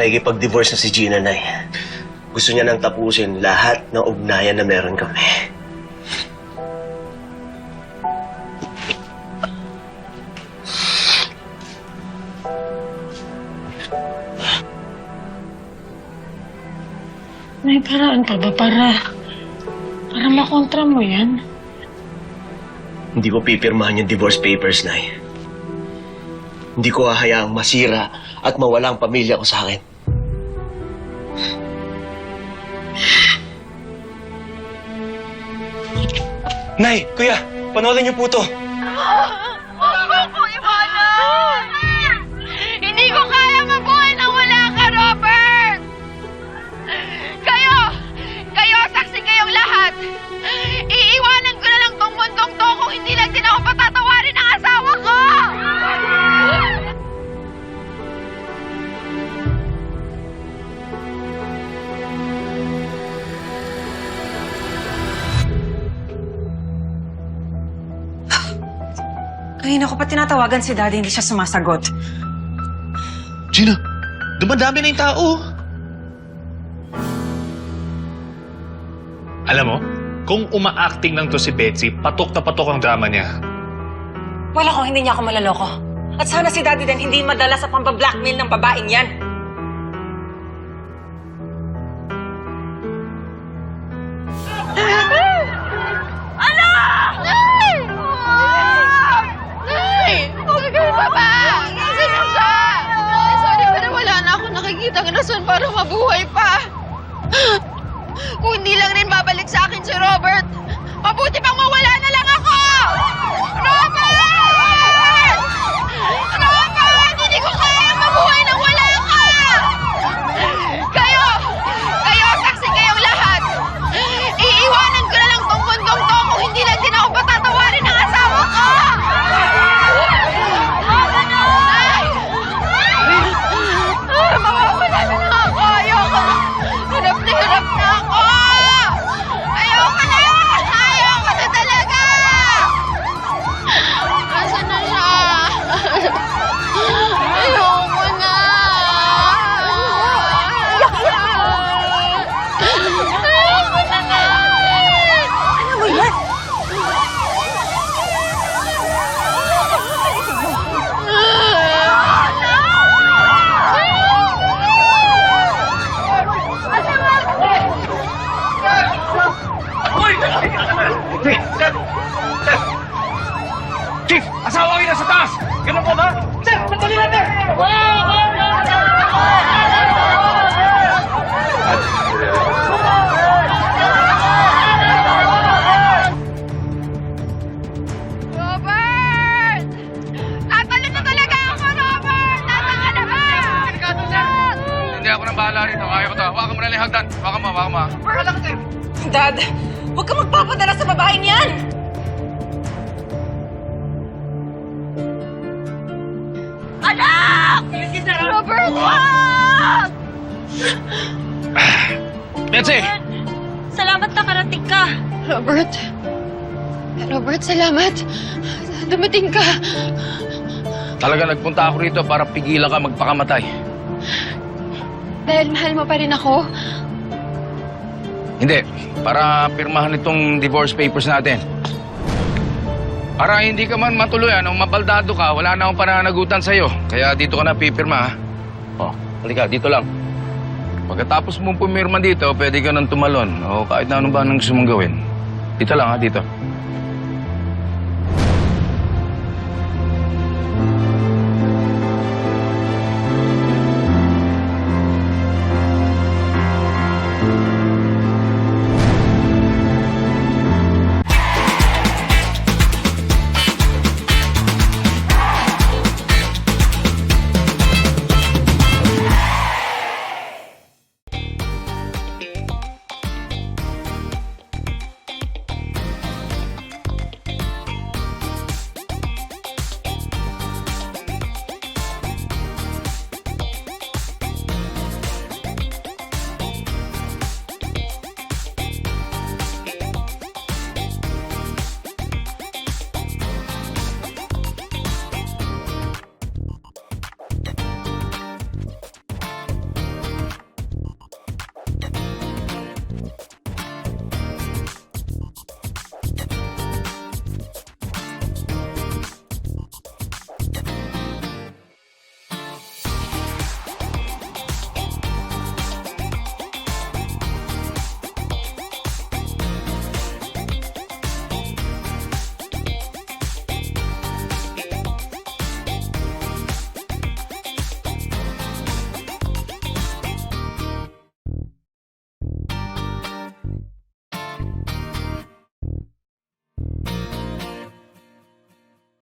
Nakikipag-divorce na si Gina, Nay. Gusto niya nang tapusin lahat ng ugnayan na meron kami. May paraan ka ba para... para makontra mo yan? Hindi ko pipirmahan yung divorce papers, Nay. Hindi ko hahayaang masira at mawala ang pamilya ko sa akin. Nay, kuya, panoorin niyo po to. Kanina ko pa tinatawagan si Daddy, hindi siya sumasagot. Gina, dumadami na yung tao. Alam mo, kung uma-acting lang to si Betsy, patok na patok ang drama niya. Wala ko, hindi niya ako malaloko. At sana si Daddy din hindi madala sa pambablackmail ng babaeng yan. Hawakan mo, hawakan mo. Dad, huwag ka magpapadala sa babaeng yan! Anak! Robert, wag! Betsy! Salamat nakarating ka. Robert. Robert, salamat. Dumating ka. Talaga nagpunta ako rito para pigilan ka magpakamatay. Dahil mahal mo pa rin ako. Hindi. Para pirmahan itong divorce papers natin. Para hindi ka man matuluyan o mabaldado ka, wala na akong pananagutan sa'yo. Kaya dito ka na pipirma, ha? O, halika, dito lang. Pagkatapos mong pumirma dito, pwede ka nang tumalon. O kahit na ano ba nang gusto mong gawin. Dito lang, ha? Dito.